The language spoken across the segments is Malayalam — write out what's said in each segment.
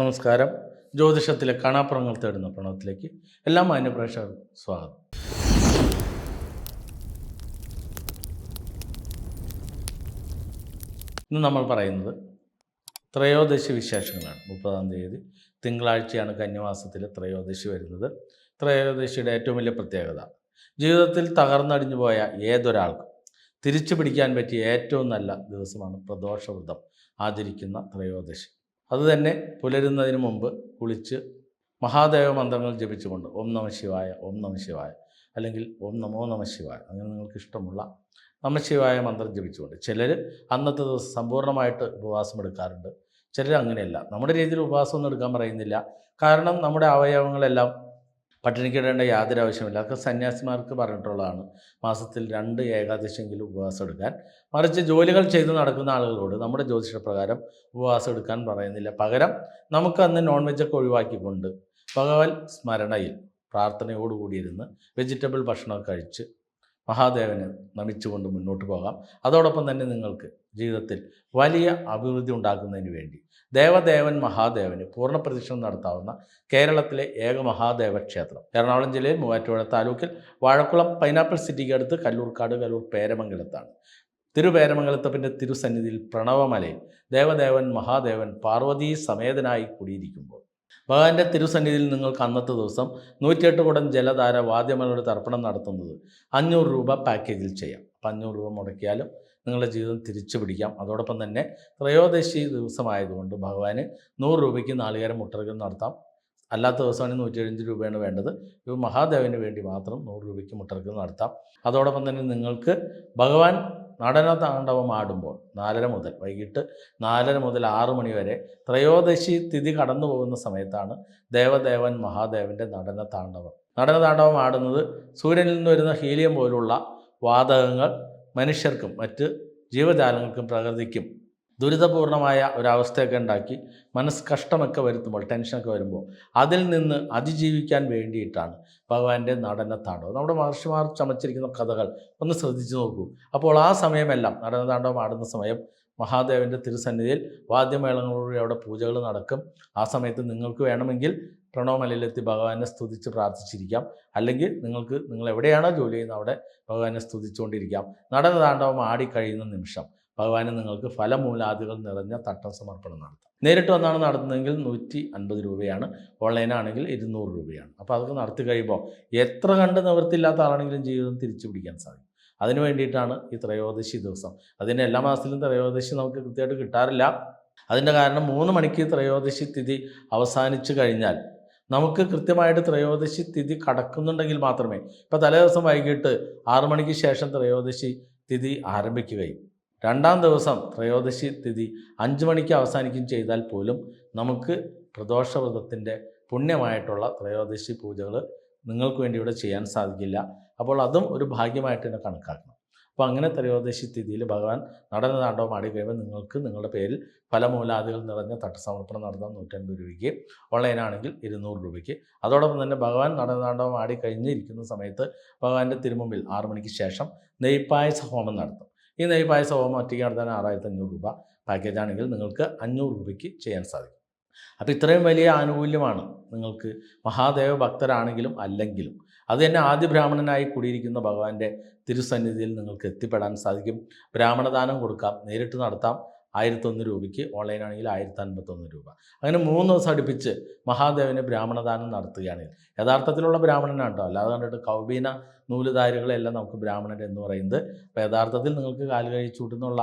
നമസ്കാരം. ജ്യോതിഷത്തിലെ കാണാപ്പുറങ്ങൾ തേടുന്ന പ്രണവത്തിലേക്ക് എല്ലാ മാന്യപ്രേക്ഷകർക്കും സ്വാഗതം. ഇന്ന് നമ്മൾ പറയുന്നത് ത്രയോദശി വിശേഷങ്ങളാണ്. മുപ്പതാം തീയതി തിങ്കളാഴ്ചയാണ് കന്യമാസത്തിലെ ത്രയോദശി വരുന്നത്. ത്രയോദശിയുടെ ഏറ്റവും വലിയ പ്രത്യേകത ജീവിതത്തിൽ തകർന്നടിഞ്ഞു പോയ ഏതൊരാൾക്കും തിരിച്ചു പിടിക്കാൻ പറ്റിയ ഏറ്റവും നല്ല ദിവസമാണ് പ്രദോഷവ്രതം ആചരിക്കുന്ന ത്രയോദശി. അതുതന്നെ പുലരുന്നതിന് മുമ്പ് കുളിച്ച് മഹാദേവ മന്ത്രങ്ങൾ ജപിച്ചുകൊണ്ട് ഓം നമ ശിവായ ഓം നമ ശിവായ അല്ലെങ്കിൽ ഓം നമോ നമ ശിവായ അങ്ങനെ നിങ്ങൾക്ക് ഇഷ്ടമുള്ള നമശിവായ മന്ത്രം ജപിച്ചുകൊണ്ട് ചിലർ അന്നത്തെ ദിവസം സമ്പൂർണമായിട്ട് ഉപവാസം എടുക്കാറുണ്ട്. ചിലർ അങ്ങനെയല്ല. നമ്മുടെ രീതിയിൽ ഉപവാസം ഒന്നും എടുക്കാൻ പറയുന്നില്ല. കാരണം നമ്മുടെ അവയവങ്ങളെല്ലാം പട്ടിണിക്കിടേണ്ട യാതൊരു ആവശ്യമില്ല അതൊക്കെ സന്യാസിമാർക്ക് പറഞ്ഞിട്ടുള്ളതാണ്. മാസത്തിൽ രണ്ട് ഏകാദശിയെങ്കിലും ഉപവാസം എടുക്കാൻ. മറിച്ച് ജോലികൾ ചെയ്ത് നടക്കുന്ന ആളുകളോട് നമ്മുടെ ജ്യോതിഷപ്രകാരം ഉപവാസം എടുക്കാൻ പറയുന്നില്ല. പകരം നമുക്ക് അന്ന് നോൺ വെജൊക്കെ ഒഴിവാക്കിക്കൊണ്ട് ഭഗവത് സ്മരണയിൽ പ്രാർത്ഥനയോടുകൂടിയിരുന്ന് വെജിറ്റബിൾ ഭക്ഷണമൊക്കെ കഴിച്ച് മഹാദേവനെ നമിച്ചുകൊണ്ട് മുന്നോട്ട് പോകാം. അതോടൊപ്പം തന്നെ നിങ്ങൾക്ക് ജീവിതത്തിൽ വലിയ അഭിവൃദ്ധി ഉണ്ടാക്കുന്നതിന് വേണ്ടി ദേവദേവൻ മഹാദേവന് പൂർണ പ്രദക്ഷിണം നടത്താവുന്ന കേരളത്തിലെ ഏക മഹാദേവ ക്ഷേത്രം. എറണാകുളം ജില്ലയിൽ മൂവാറ്റുപുഴ താലൂക്കിൽ വാഴക്കുളം പൈനാപ്പിൾ സിറ്റിക്ക് അടുത്ത് കല്ലൂർക്കാട് കല്ലൂർ പേരമംഗലത്താണ്. തിരുപേരമംഗലത്തപ്പന്റെ തിരുസന്നിധിയിൽ പ്രണവമലയിൽ ദേവദേവൻ മഹാദേവൻ പാർവതീ സമേതനായി കൂടിയിരിക്കുമ്പോൾ ഭഗവാന്റെ തിരുസന്നിധിയിൽ നിങ്ങൾക്ക് അന്നത്തെ ദിവസം നൂറ്റിയെട്ട് കുടം ജലധാര വാദ്യമലയുടെ തർപ്പണം നടത്തുന്നത് അഞ്ഞൂറ് രൂപ പാക്കേജിൽ ചെയ്യാം. അപ്പം അഞ്ഞൂറ് രൂപ മുടക്കിയാലും നിങ്ങളുടെ ജീവിതം തിരിച്ചു പിടിക്കാം. അതോടൊപ്പം തന്നെ ത്രയോദശി ദിവസമായതുകൊണ്ട് ഭഗവാന് നൂറ് രൂപയ്ക്ക് നാളികേരം മുട്ടറുകൾ നടത്താം. അല്ലാത്ത ദിവസമാണെങ്കിൽ നൂറ്റി എഴുപത് രൂപയാണ് വേണ്ടത്. ഇത് മഹാദേവന് വേണ്ടി മാത്രം നൂറ് രൂപയ്ക്ക് മുട്ടറുകൾ നടത്താം. അതോടൊപ്പം തന്നെ നിങ്ങൾക്ക് ഭഗവാൻ നടന താണ്ഡവം ആടുമ്പോൾ നാലര മുതൽ വൈകിട്ട് നാലര മുതൽ ആറു മണി വരെ ത്രയോദശി തിഥി കടന്നു പോകുന്ന സമയത്താണ് ദേവദേവൻ മഹാദേവന്റെ നടന താണ്ഡവം നടന താണ്ഡവം ആടുന്നത് സൂര്യനിൽ നിന്ന് വരുന്ന ഹീലിയം പോലുള്ള വാതകങ്ങൾ മനുഷ്യർക്കും മറ്റ് ജീവജാലങ്ങൾക്കും പ്രകൃതിക്കും ദുരിതപൂർണമായ ഒരവസ്ഥയൊക്കെ ഉണ്ടാക്കി മനസ്സ് കഷ്ടമൊക്കെ വരുത്തുമ്പോൾ ടെൻഷനൊക്കെ വരുമ്പോൾ അതിൽ നിന്ന് അതിജീവിക്കാൻ വേണ്ടിയിട്ടാണ് ഭഗവാന്റെ നടന താണ്ഡവം നമ്മുടെ മഹർഷിമാർ ചമച്ചിരിക്കുന്ന കഥകൾ ഒന്ന് ശ്രദ്ധിച്ചു നോക്കൂ. അപ്പോൾ ആ സമയമെല്ലാം നടന താണ്ഡവം ആടുന്ന സമയം മഹാദേവന്റെ തിരുസന്നിധിയിൽ വാദ്യമേളങ്ങളിലൂടെ അവിടെ പൂജകൾ നടക്കും. ആ സമയത്ത് നിങ്ങൾക്ക് വേണമെങ്കിൽ പ്രണവമലയിലെത്തി ഭഗവാനെ സ്തുതിച്ച് പ്രാർത്ഥിച്ചിരിക്കാം. അല്ലെങ്കിൽ നിങ്ങൾക്ക് നിങ്ങൾ എവിടെയാണോ ജോലി ചെയ്യുന്നത് അവിടെ ഭഗവാനെ സ്തുതിച്ചുകൊണ്ടിരിക്കാം. നടന താണ്ഡവം ആടിക്കഴിയുന്ന നിമിഷം ഭഗവാന് നിങ്ങൾക്ക് ഫലമൂലാദികൾ നിറഞ്ഞ തട്ടം സമർപ്പണം നടത്താം. നേരിട്ട് വന്നാണ് നടത്തുന്നതെങ്കിൽ നൂറ്റി അൻപത് രൂപയാണ്. ഓൺലൈനാണെങ്കിൽ ഇരുന്നൂറ് രൂപയാണ്. അപ്പോൾ അതൊക്കെ നടത്തി കഴിയുമ്പോൾ എത്ര കണ്ട് നിവൃത്തിയില്ലാത്ത ആളാണെങ്കിലും ജീവിതം തിരിച്ചു പിടിക്കാൻ സാധിക്കും. അതിന് വേണ്ടിയിട്ടാണ് ഈ ത്രയോദശി ദിവസം. അതിന് എല്ലാ മാസത്തിലും ത്രയോദശി നമുക്ക് കൃത്യമായിട്ട് കിട്ടാറില്ല. അതിന്റെ കാരണം മൂന്ന് മണിക്ക് ത്രയോദശി തിഥി അവസാനിച്ചു കഴിഞ്ഞാൽ നമുക്ക് കൃത്യമായിട്ട് ത്രയോദശി തിഥി കടക്കുന്നുണ്ടെങ്കിൽ മാത്രമേ ഇപ്പോൾ തലേ ദിവസം വൈകിട്ട് ആറു മണിക്ക് ശേഷം ത്രയോദശി തിഥി ആരംഭിക്കുകയും രണ്ടാം ദിവസം ത്രയോദശി തിഥി അഞ്ച് മണിക്ക് അവസാനിക്കും ചെയ്താൽ പോലും നമുക്ക് പ്രദോഷവ്രതത്തിന്റെ പുണ്യമായിട്ടുള്ള ത്രയോദശി പൂജകൾ നിങ്ങൾക്ക് വേണ്ടി ഇവിടെ ചെയ്യാൻ സാധിക്കില്ല. അപ്പോൾ അതും ഒരു ഭാഗ്യമായിട്ട് തന്നെ കണക്കാക്കണം. അപ്പോൾ അങ്ങനെ ത്രയോദശി തിഥിയിൽ ഭഗവാൻ നടന ആടി കഴിയുമ്പോൾ നിങ്ങൾക്ക് നിങ്ങളുടെ പേരിൽ പല മൂലാദികൾ നിറഞ്ഞ തട്ടസമർപ്പണം നടത്താം നൂറ്റൻപത് രൂപയ്ക്ക് ഓൺലൈനാണെങ്കിൽ ഇരുന്നൂറ് രൂപയ്ക്ക്. അതോടൊപ്പം തന്നെ ഭഗവാൻ ആടി കഴിഞ്ഞിരിക്കുന്ന സമയത്ത് ഭഗവാന്റെ തിരുമുമ്പിൽ ആറു മണിക്ക് ശേഷം നെയ്പായസ ഹോമം നടത്തും. ഈ നെയ്പായസ ഹോമം ഒറ്റയ്ക്ക് നടത്താൻ ആറായിരത്തി അഞ്ഞൂറ് രൂപ പാക്കേജ് ആണെങ്കിൽ നിങ്ങൾക്ക് അഞ്ഞൂറ് രൂപയ്ക്ക് ചെയ്യാൻ സാധിക്കും. അപ്പോൾ ഇത്രയും വലിയ ആനുകൂല്യമാണ് നിങ്ങൾക്ക് മഹാദേവ ഭക്തരാണെങ്കിലും അല്ലെങ്കിലും. അത് തന്നെ ആദ്യ ബ്രാഹ്മണനായി കൂടിയിരിക്കുന്ന ഭഗവാന്റെ തിരുസന്നിധിയിൽ നിങ്ങൾക്ക് എത്തിപ്പെടാൻ സാധിക്കും. ബ്രാഹ്മണദാനം കൊടുക്കാം നേരിട്ട് നടത്താം ആയിരത്തൊന്ന് രൂപയ്ക്ക് ഓൺലൈൻ ആണെങ്കിൽ ആയിരത്തി അൻപത്തൊന്ന് രൂപ. അങ്ങനെ മൂന്ന് ദിവസം അടുപ്പിച്ച് മഹാദേവന് ബ്രാഹ്മണദാനം നടത്തുകയാണെങ്കിൽ യഥാർത്ഥത്തിലുള്ള ബ്രാഹ്മണനാണ് കേട്ടോ അല്ലാതെ കണ്ടിട്ട് കൗബീന നൂലുധാരികളെല്ലാം നമുക്ക് ബ്രാഹ്മണൻ എന്ന് പറയുന്നത്. അപ്പോൾ യഥാർത്ഥത്തിൽ നിങ്ങൾക്ക് കാൽ കഴിച്ചൂട്ടുന്നുള്ള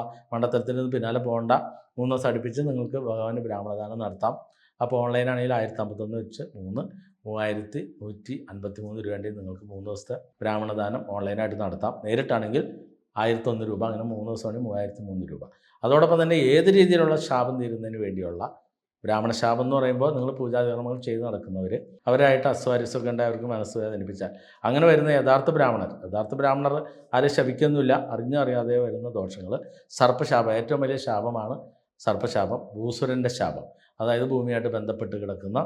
നിന്ന് പിന്നാലെ പോകേണ്ട. മൂന്ന് ദിവസം അടുപ്പിച്ച് നിങ്ങൾക്ക് ഭഗവാന് ബ്രാഹ്മണദാനം നടത്താം. അപ്പോൾ ഓൺലൈൻ ആണെങ്കിൽ ആയിരത്തി അമ്പത്തൊന്ന് വെച്ച് മൂന്ന് മൂവായിരത്തി നൂറ്റി അൻപത്തി മൂന്ന് രൂപേന്റെ നിങ്ങൾക്ക് മൂന്ന് ദിവസത്തെ ബ്രാഹ്മണദാനം ഓൺലൈനായിട്ട് നടത്താം. നേരിട്ടാണെങ്കിൽ ആയിരത്തൊന്ന് രൂപ അങ്ങനെ മൂന്ന് ദിവസമാണെങ്കിൽ മൂവായിരത്തി മൂന്ന് രൂപ. അതോടൊപ്പം തന്നെ ഏത് രീതിയിലുള്ള ശാപം തീരുന്നതിന് വേണ്ടിയുള്ള ബ്രാഹ്മണ ശാപം എന്ന് പറയുമ്പോൾ നിങ്ങൾ പൂജാകർമ്മങ്ങൾ ചെയ്തു നടക്കുന്നവർ അവരായിട്ട് അസ്വാരസ്യമൊക്കെ ഉണ്ടായി അവർക്ക് മനസ്സ് വേദനിപ്പിച്ചാൽ. അങ്ങനെ വരുന്ന യഥാർത്ഥ ബ്രാഹ്മണർ യഥാർത്ഥ ബ്രാഹ്മണർ ആരെ ശപിക്കൊന്നുമില്ല അറിഞ്ഞോ അറിയാതെ വരുന്ന ദോഷങ്ങൾ സർപ്പശാപം ഏറ്റവും വലിയ ശാപമാണ് സർപ്പശാപം ഭൂസുരന്റെ ശാപം. അതായത് ഭൂമിയായിട്ട് ബന്ധപ്പെട്ട് കിടക്കുന്ന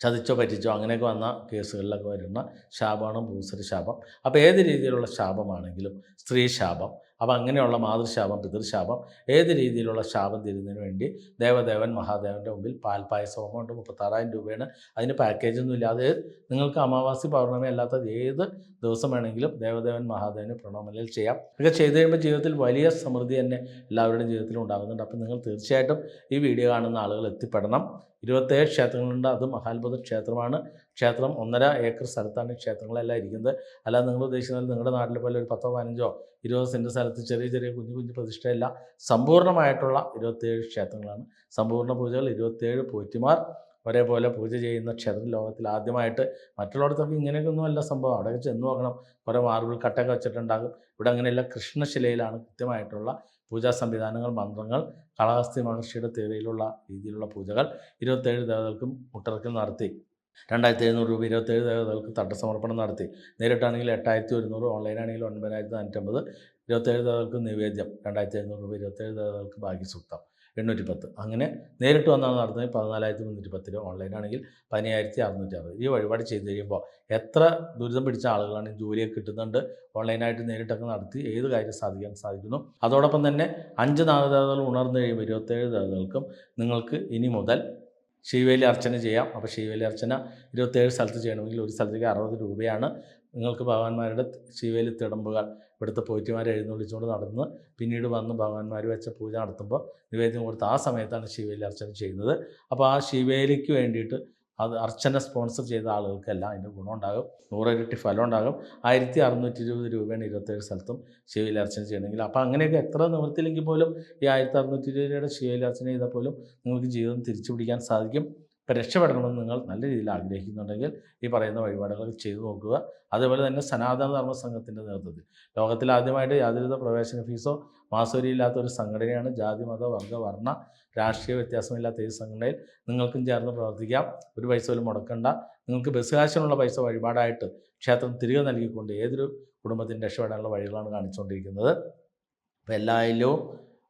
ചതിച്ചോ പറ്റിച്ചോ അങ്ങനെയൊക്കെ വന്ന കേസുകളിലൊക്കെ വരുന്ന ശാപമാണ് ഭൂസുര ശാപം അപ്പോൾ ഏത് രീതിയിലുള്ള ശാപമാണെങ്കിലും സ്ത്രീ ശാപം അപ്പോൾ അങ്ങനെയുള്ള മാതൃശാപം പിതൃശാപം ഏത് രീതിയിലുള്ള ശാപം തീരുന്നതിന് വേണ്ടി ദേവദേവൻ മഹാദേവന്റെ മുമ്പിൽ പാൽപ്പായസ ഹോമം മുപ്പത്താറായിരം രൂപയാണ് അതിന് പാക്കേജൊന്നും ഇല്ലാതെ നിങ്ങൾക്ക് അമാവാസി പൗർണമി അല്ലാത്ത ഏത് ദിവസം വേണമെങ്കിലും ദേവദേവൻ മഹാദേവന് പ്രണോമലയിൽ ചെയ്യാം. ഇതൊക്കെ ചെയ്ത് കഴിയുമ്പോൾ ജീവിതത്തിൽ വലിയ സമൃദ്ധി തന്നെ എല്ലാവരുടെയും ജീവിതത്തിലും ഉണ്ടാകുന്നുണ്ട്. അപ്പോൾ നിങ്ങൾ തീർച്ചയായിട്ടും ഈ വീഡിയോ കാണുന്ന ആളുകൾ എത്തിപ്പെടണം. ഇരുപത്തേഴ് ക്ഷേത്രങ്ങളുണ്ട്. അത് മഹാത്ഭുത ക്ഷേത്രമാണ്. ക്ഷേത്രം ഒന്നര ഏക്കർ സ്ഥലത്താണ് ക്ഷേത്രങ്ങളെല്ലാം ഇരിക്കുന്നത്. അല്ലാതെ നിങ്ങൾ ഉദ്ദേശിക്കുന്നത് നിങ്ങളുടെ നാട്ടിൽ പോലെ ഒരു പത്തോ പതിനഞ്ചോ ഇരുപത് സെന്റ് സ്ഥലത്ത് ചെറിയ ചെറിയ കുഞ്ഞു കുഞ്ഞു പ്രതിഷ്ഠയല്ല. സമ്പൂർണമായിട്ടുള്ള ഇരുപത്തേഴ് ക്ഷേത്രങ്ങളാണ്. സമ്പൂർണ പൂജകൾ ഇരുപത്തേഴ് പോറ്റിമാർ ഒരേപോലെ പൂജ ചെയ്യുന്ന ക്ഷേത്രം ലോകത്തിൽ ആദ്യമായിട്ട്. മറ്റുള്ളിടത്തൊക്കെ ഇങ്ങനെയൊന്നും അല്ല സംഭവം. അവിടെ ചെന്ന് നോക്കണം. കുറേ മാർബിൾ കട്ടൊക്കെ വെച്ചിട്ടുണ്ടാകും. ഇവിടെ അങ്ങനെയല്ല കൃഷ്ണശിലയിലാണ് കൃത്യമായിട്ടുള്ള പൂജാ സംവിധാനങ്ങൾ മന്ത്രങ്ങൾ കളഹസ്തി മഹർഷിയുടെ തീരയിലുള്ള രീതിയിലുള്ള പൂജകൾ. ഇരുപത്തേഴ് ദേവതകൾക്കും മുട്ടർക്കും നടത്തി. രണ്ടായിരത്തി എഴുന്നൂറ് രൂപ ഇരുപത്തേഴ് ദേവതകൾക്ക് തട്ടസമർപ്പണം നടത്തി. നേരിട്ടാണെങ്കിൽ എട്ടായിരത്തി ഒരുന്നൂറ് ഓൺലൈനാണെങ്കിൽ ഒൻപതിനായിരത്തി നാനൂറ്റമ്പത് ഇരുപത്തേഴ് ദേവതകൾക്ക് നിവേദ്യം രണ്ടായിരത്തി എഴുന്നൂറ് രൂപ ഇരുപത്തേഴ് ദേവതകൾക്ക് ഭാഗ്യസൂക്തം എണ്ണൂറ്റി പത്ത് അങ്ങനെ നേരിട്ട് വന്നാണ് നടത്തുന്നത് പതിനാലായിരത്തി മുന്നൂറ്റി പത്ത് രൂപ ഓൺലൈനാണെങ്കിൽ പതിനയ്യായിരത്തി അറുന്നൂറ്റി അറുപത് ഈ വഴിപാട് ചെയ്ത് കഴിയുമ്പോൾ എത്ര ദുരിതം പിടിച്ച ആളുകളാണ് ജോലിയൊക്കെ കിട്ടുന്നുണ്ട് ഓൺലൈനായിട്ട് നേരിട്ടൊക്കെ നടത്തി ഏത് കാര്യം സാധിക്കാൻ സാധിക്കുന്നു. അതോടൊപ്പം തന്നെ അഞ്ച് നാഗദേവതകൾ ഉണർന്നു കഴിയുമ്പോൾ ഇരുപത്തേഴ് ദേവതകൾക്കും നിങ്ങൾക്ക് ഇനി മുതൽ ശിവേലി അർച്ചന ചെയ്യാം. അപ്പോൾ ശിവേലി അർച്ചന ഇരുപത്തേഴ് സ്ഥലത്ത് ചെയ്യണമെങ്കിൽ ഒരു സ്ഥലത്തേക്ക് അറുപത് രൂപയാണ്. നിങ്ങൾക്ക് ഭഗവാന്മാരുടെ ശിവേലി തിടമ്പുകൾ ഇവിടുത്തെ പോറ്റിമാരെ എഴുന്നള്ളിച്ചുകൊണ്ട് നടന്ന് പിന്നീട് വന്ന് ഭഗവാന്മാർ വെച്ച പൂജ നടത്തുമ്പോൾ നിവേദ്യം കൊടുത്ത് ആ സമയത്താണ് ശിവേലി അർച്ചന ചെയ്യുന്നത്. അപ്പോൾ ആ ശിവേലിക്ക് വേണ്ടിയിട്ട് അത് അർച്ചന സ്പോൺസർ ചെയ്ത ആളുകൾക്കെല്ലാം അതിന്റെ ഗുണമുണ്ടാകും. നൂറിരട്ടി ഫലം ഉണ്ടാകും ആയിരത്തി അറുന്നൂറ്റി ഇരുപത് രൂപയാണ് ഇരുപത്തേഴ് സ്ഥലത്തും ശിവയിൽ അർച്ചന ചെയ്യണമെങ്കിൽ. അപ്പോൾ അങ്ങനെയൊക്കെ എത്ര നിവൃത്തിയില്ലെങ്കിൽ പോലും ഈ ആയിരത്തി അറുന്നൂറ്റി ഇരുപത് രൂപയുടെ ശിവയിൽ അർച്ചന ചെയ്താൽ പോലും നിങ്ങൾക്ക് ജീവിതം തിരിച്ചു പിടിക്കാൻ സാധിക്കും. ഇപ്പോൾ രക്ഷപ്പെടണമെന്ന് നിങ്ങൾ നല്ല രീതിയിൽ ആഗ്രഹിക്കുന്നുണ്ടെങ്കിൽ ഈ പറയുന്ന വഴിപാടുകൾ ചെയ്തു നോക്കുക. അതുപോലെ തന്നെ സനാതന ധർമ്മ സംഘത്തിന്റെ നേതൃത്വത്തിൽ. ലോകത്തിൽ ആദ്യമായിട്ട് യാതൊരുവിധ പ്രവേശന ഫീസോ മാസൂരിയില്ലാത്ത ഒരു സംഘടനയാണ് ജാതി മത വർഗ വർണ രാഷ്ട്രീയ വ്യത്യാസമില്ലാത്ത ഈ സംഘടനയിൽ നിങ്ങൾക്കും ചേർന്ന് പ്രവർത്തിക്കാം. ഒരു പൈസ പോലും മുടക്കണ്ട. നിങ്ങൾക്ക് ബസ് കാശിനുള്ള പൈസ വഴിപാടായിട്ട് ക്ഷേത്രം തിരികെ നൽകിക്കൊണ്ട് ഏതൊരു കുടുംബത്തിന് രക്ഷപ്പെടാനുള്ള വഴികളാണ് കാണിച്ചുകൊണ്ടിരിക്കുന്നത്. അപ്പോൾ എല്ലായിലും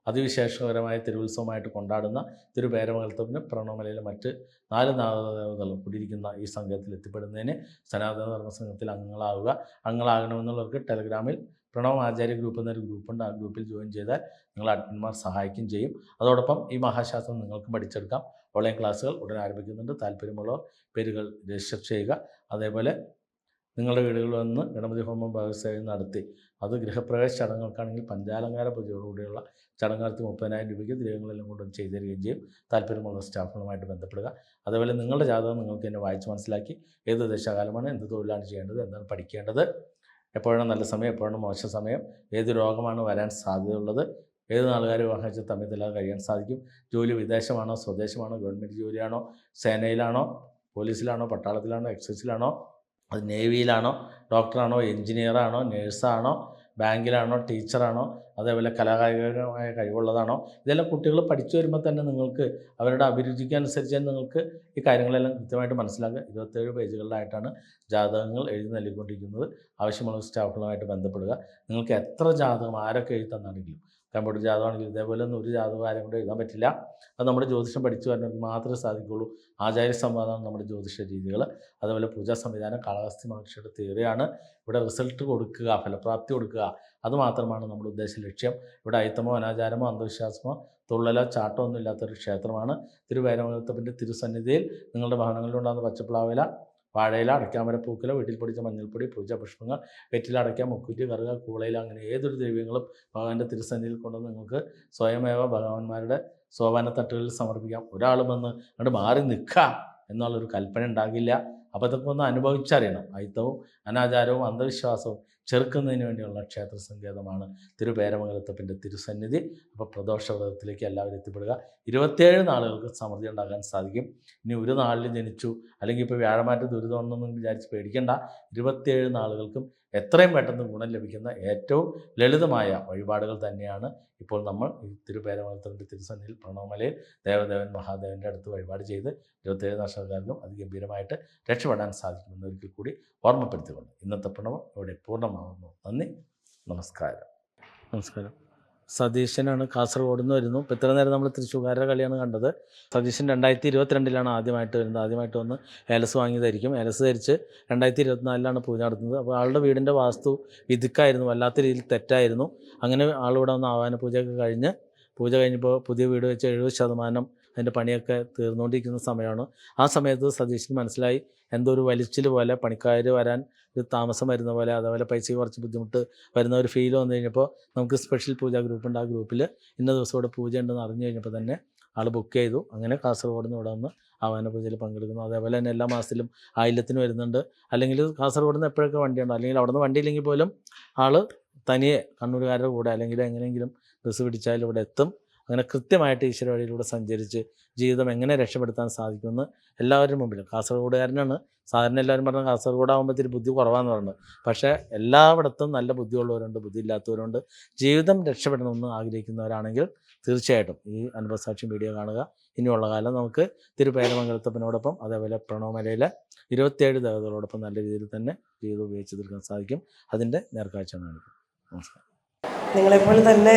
അതിവിശേഷകരമായ തിരുവുത്സവമായിട്ട് കൊണ്ടാടുന്ന തിരുപേരമംഗലത്തിന് പ്രണവമലയിലെ മറ്റ് നാല് നാഗദേവതകളും കൂടിയിരിക്കുന്ന ഈ സംഘത്തിൽ എത്തിപ്പെടുന്നതിന് സനാതന ധർമ്മ സംഘത്തിൽ അംഗങ്ങളാവുക. അംഗങ്ങളാകണമെന്നുള്ളവർക്ക് ടെലഗ്രാമിൽ പ്രണവ് ആചാര്യ ഗ്രൂപ്പ് എന്നൊരു ഗ്രൂപ്പുണ്ട്. ആ ഗ്രൂപ്പിൽ ജോയിൻ ചെയ്താൽ നിങ്ങൾ അഡ്മിന്മാർ സഹായിക്കും ചെയ്യും. അതോടൊപ്പം ഈ മഹാശാസ്ത്രം നിങ്ങൾക്കും പഠിച്ചെടുക്കാം. ഓൺലൈൻ ക്ലാസ്സുകൾ ഉടൻ ആരംഭിക്കുന്നുണ്ട്. താല്പര്യമുള്ളവർ പേരുകൾ രജിസ്റ്റർ ചെയ്യുക. അതേപോലെ നിങ്ങളുടെ വീടുകളിൽ വന്ന് ഗണപതി ഹോമം ഭാഗസേവനം നടത്തി. അത് ഗൃഹപ്രവേശ ചടങ്ങുകൾക്കാണെങ്കിൽ പഞ്ചാലങ്കാര പൂജയോടുകൂടിയുള്ള ചടങ്ങ് നടത്തി മുപ്പതിനായിരം രൂപയ്ക്ക് ദ്രവ്യങ്ങളെല്ലാം കൊണ്ട് ചെയ്തു തരികയും ചെയ്യും. താല്പര്യമുള്ള സ്റ്റാഫുകളുമായിട്ട് ബന്ധപ്പെടുക. അതേപോലെ നിങ്ങളുടെ ജാതകം നിങ്ങൾക്ക് തന്നെ വായിച്ച് മനസ്സിലാക്കി ഏത് ദശാകാലമാണ് എന്ത് തൊഴിലാണ് ചെയ്യേണ്ടത് എന്താണ് പഠിക്കേണ്ടത് എപ്പോഴാണ് നല്ല സമയം എപ്പോഴാണ് മോശം സമയം ഏത് രോഗമാണ് വരാൻ സാധ്യതയുള്ളത് ഏത് നാളുകാർ വിവാഹം വെച്ച് തമ്മിൽ തല്ലാതെ കഴിയാൻ സാധിക്കും ജോലി വിദേശമാണോ സ്വദേശമാണോ ഗവൺമെന്റ് ജോലിയാണോ സേനയിലാണോ പോലീസിലാണോ പട്ടാളത്തിലാണോ എക്സൈസിലാണോ അത് നേവിയിലാണോ ഡോക്ടറാണോ എഞ്ചിനീയറാണോ നേഴ്സാണോ ബാങ്കിലാണോ ടീച്ചറാണോ അതേപോലെ കലാകായികമായ കഴിവുള്ളതാണോ? ഇതെല്ലാം കുട്ടികൾ പഠിച്ചു വരുമ്പോൾ തന്നെ നിങ്ങൾക്ക് അവരുടെ അഭിരുചിക്ക് അനുസരിച്ച് തന്നെ നിങ്ങൾക്ക് ഈ കാര്യങ്ങളെല്ലാം കൃത്യമായിട്ട് മനസ്സിലാക്കുക. ഇരുപത്തേഴ് പേജുകളിലായിട്ടാണ് ജാതകങ്ങൾ എഴുതി നൽകിക്കൊണ്ടിരിക്കുന്നത്. ആവശ്യമുള്ള സ്റ്റാഫുകളുമായിട്ട് ബന്ധപ്പെടുക. നിങ്ങൾക്ക് എത്ര ജാതകം ആരൊക്കെ എഴുതി തന്നാണെങ്കിലും കമ്പ്യൂട്ടർ ജാതകമാണെങ്കിൽ ഇതേപോലെ ഒന്നും ഒരു ജാതകം ആരും കൊണ്ട് എഴുതാൻ പറ്റില്ല. അത് നമ്മുടെ ജ്യോതിഷം പഠിച്ചു വരുന്നവർക്ക് മാത്രമേ സാധിക്കുകയുള്ളൂ. ആചാര്യ സംവാദമാണ് നമ്മുടെ ജ്യോതിഷ രീതികൾ. അതുപോലെ പൂജാ സംവിധാനം കാളഹസ്തി മഹർഷിയുടെ തിയറിയാണ് ഇവിടെ റിസൾട്ട് കൊടുക്കുക ഫലപ്രാപ്തി കൊടുക്കുക. അതുമാത്രമാണ് നമ്മുടെ ഉദ്ദേശ ലക്ഷ്യം. ഇവിടെ അയിത്തമോ അനാചാരമോ അന്ധവിശ്വാസമോ തുള്ളലോ ചാട്ടോ ഒന്നും ഇല്ലാത്തൊരു ക്ഷേത്രമാണ്. തിരുവൈരമത്തപ്പന്റെ തിരുസന്നിധിയിൽ നിങ്ങളുടെ ഭവനങ്ങളിലുണ്ടാകുന്ന പച്ചപ്ലാവില വാഴയില അടയ്ക്കാമരപ്പൂക്കില വീട്ടിൽ പൊടിച്ച മഞ്ഞൾപ്പൊടി പൂജ പുഷ്പങ്ങൾ വെറ്റില അടയ്ക്ക മുക്കുറ്റി കറുക കൂളയില അങ്ങനെ ഏതൊരു ദ്രവ്യങ്ങളും ഭഗവാന്റെ തിരുസന്നിധിയിൽ കൊണ്ടുവന്ന് നിങ്ങൾക്ക് സ്വയമേവ ഭഗവാന്മാരുടെ സോപാന തട്ടുകളിൽ സമർപ്പിക്കാം. ഒരാൾ വന്ന് അങ്ങോട്ട് മാറി നിൽക്കാം എന്നുള്ളൊരു കൽപ്പന ഉണ്ടാകില്ല. അപ്പോൾ ഇതൊക്കെ ഒന്ന് അനുഭവിച്ചറിയണം. അയിത്തവും അനാചാരവും അന്ധവിശ്വാസവും ചെറുക്കുന്നതിന് വേണ്ടിയുള്ള ക്ഷേത്ര സങ്കേതമാണ് തിരുപേരമംഗലത്തപ്പന്റെ തിരുസന്നിധി. അപ്പോൾ പ്രദോഷ വ്രതത്തിലേക്ക് എല്ലാവരും എത്തിപ്പെടുക. ഇരുപത്തേഴ് നാളുകൾക്ക് സമൃദ്ധി ഉണ്ടാകാൻ സാധിക്കും. ഇനി ഒരു നാളിൽ ജനിച്ചു അല്ലെങ്കിൽ ഇപ്പോൾ വ്യാഴമാറ്റ ദുരിതമുണ്ടെന്ന് വിചാരിച്ച് പേടിക്കേണ്ട. ഇരുപത്തേഴ് നാളുകൾക്കും എത്രയും പെട്ടെന്ന് ഗുണം ലഭിക്കുന്ന ഏറ്റവും ലളിതമായ വഴിപാടുകൾ തന്നെയാണ് ഇപ്പോൾ നമ്മൾ ഈ തിരുസന്നിയിൽ പ്രണവമലയിൽ ദേവദേവൻ മഹാദേവന്റെ അടുത്ത് വഴിപാട് ചെയ്ത് ഇരുപത്തേഴ് നക്ഷത്രക്കാർക്കും അതിഗംഭീരമായിട്ട് രക്ഷപ്പെടാൻ സാധിക്കുമെന്ന് ഒരിക്കൽ കൂടി ഓർമ്മപ്പെടുത്തിക്കൊണ്ട് ഇന്നത്തെ പ്രണവം ഇവിടെ പൂർണമാകുന്നു നന്ദി. നമസ്കാരം. നമസ്കാരം. സതീശനാണ് കാസർഗോഡ് നിന്ന് വരുന്നു. ഇപ്പോൾ ഇത്ര നേരം നമ്മൾ തൃശ്ശൂർക്കാരുടെ കളിയാണ് കണ്ടത്. സതീശൻ രണ്ടായിരത്തി ഇരുപത്തിരണ്ടിലാണ് ആദ്യമായിട്ട് വരുന്നത്. ആദ്യമായിട്ട് വന്ന് ഏലസ് വാങ്ങിയതായിരിക്കും. ഏലസ് ധരിച്ച് രണ്ടായിരത്തി ഇരുപത്തിനാലിലാണ് പൂജ നടത്തുന്നത്. അപ്പോൾ ആളുടെ വീടിന്റെ വാസ്തു വിധിക്കായിരുന്നു വല്ലാത്ത രീതിയിൽ തെറ്റായിരുന്നു. അങ്ങനെ ആളിവിടെ വന്ന് ആവാന പൂജയൊക്കെ കഴിഞ്ഞ് പൂജ കഴിഞ്ഞപ്പോൾ പുതിയ വീട് വെച്ച് എഴുപത് ശതമാനം അതിന്റെ പണിയൊക്കെ തീർന്നുകൊണ്ടിരിക്കുന്ന സമയമാണ്. ആ സമയത്ത് സതീഷിന് മനസ്സിലായി എന്തോ ഒരു വലിച്ചിൽ പോലെ പണിക്കാർ വരാൻ ഒരു താമസം വരുന്ന പോലെ അതേപോലെ പൈസയ്ക്ക് കുറച്ച് ബുദ്ധിമുട്ട് വരുന്ന ഒരു ഫീൽ വന്നു കഴിഞ്ഞപ്പോൾ നമുക്ക് സ്പെഷ്യൽ പൂജാ ഗ്രൂപ്പ് ഉണ്ട്. ആ ഗ്രൂപ്പിൽ ഇന്ന ദിവസം ഇവിടെ പൂജ ഉണ്ടെന്ന് അറിഞ്ഞു കഴിഞ്ഞപ്പോൾ തന്നെ ആൾ ബുക്ക് ചെയ്തു. അങ്ങനെ കാസർഗോഡ് നിന്ന് ഇവിടെ വന്ന് ആവാന പൂജയിൽ പങ്കെടുക്കുന്നു. അതേപോലെ തന്നെ എല്ലാ മാസത്തിലും ആയില്യത്തിന് വരുന്നുണ്ട്. അല്ലെങ്കിൽ കാസർഗോഡ് നിന്ന് എപ്പോഴൊക്കെ വണ്ടിയുണ്ട്? അല്ലെങ്കിൽ അവിടെ നിന്ന് വണ്ടിയില്ലെങ്കിൽ പോലും ആൾ തനിയെ കണ്ണൂരുകാരുടെ കൂടെ അല്ലെങ്കിൽ എങ്ങനെയെങ്കിലും ബസ് പിടിച്ചാൽ ഇവിടെ എത്തും. അങ്ങനെ കൃത്യമായിട്ട് ഈശ്വര വഴിയിലൂടെ സഞ്ചരിച്ച് ജീവിതം എങ്ങനെ രക്ഷപ്പെടുത്താൻ സാധിക്കുമെന്ന് എല്ലാവരും മുമ്പിലും കാസർഗോഡുകാരനാണ്. സാധാരണ എല്ലാവരും പറഞ്ഞാൽ കാസർഗോഡ് ആകുമ്പോൾ ഇത്തിരി ബുദ്ധി കുറവാന്ന് പറഞ്ഞു. പക്ഷേ എല്ലായിടത്തും നല്ല ബുദ്ധിയുള്ളവരുണ്ട് ബുദ്ധിയില്ലാത്തവരുണ്ട്. ജീവിതം രക്ഷപ്പെടണമെന്ന് ആഗ്രഹിക്കുന്നവരാണെങ്കിൽ തീർച്ചയായിട്ടും ഈ അനുഭവസാക്ഷി വീഡിയോ കാണുക. ഇനിയുള്ള കാലം നമുക്ക് തിരുപേരമംഗലത്തപ്പനോടൊപ്പം അതേപോലെ പ്രണവമലയിലെ ഇരുപത്തിയേഴ് ദേവതകളോടൊപ്പം നല്ല രീതിയിൽ തന്നെ ജീവിതം ഉപയോഗിച്ച് തീർക്കാൻ സാധിക്കും. അതിന്റെ നേർക്കാഴ്ച നമസ്കാരം. നിങ്ങളെപ്പോലെ തന്നെ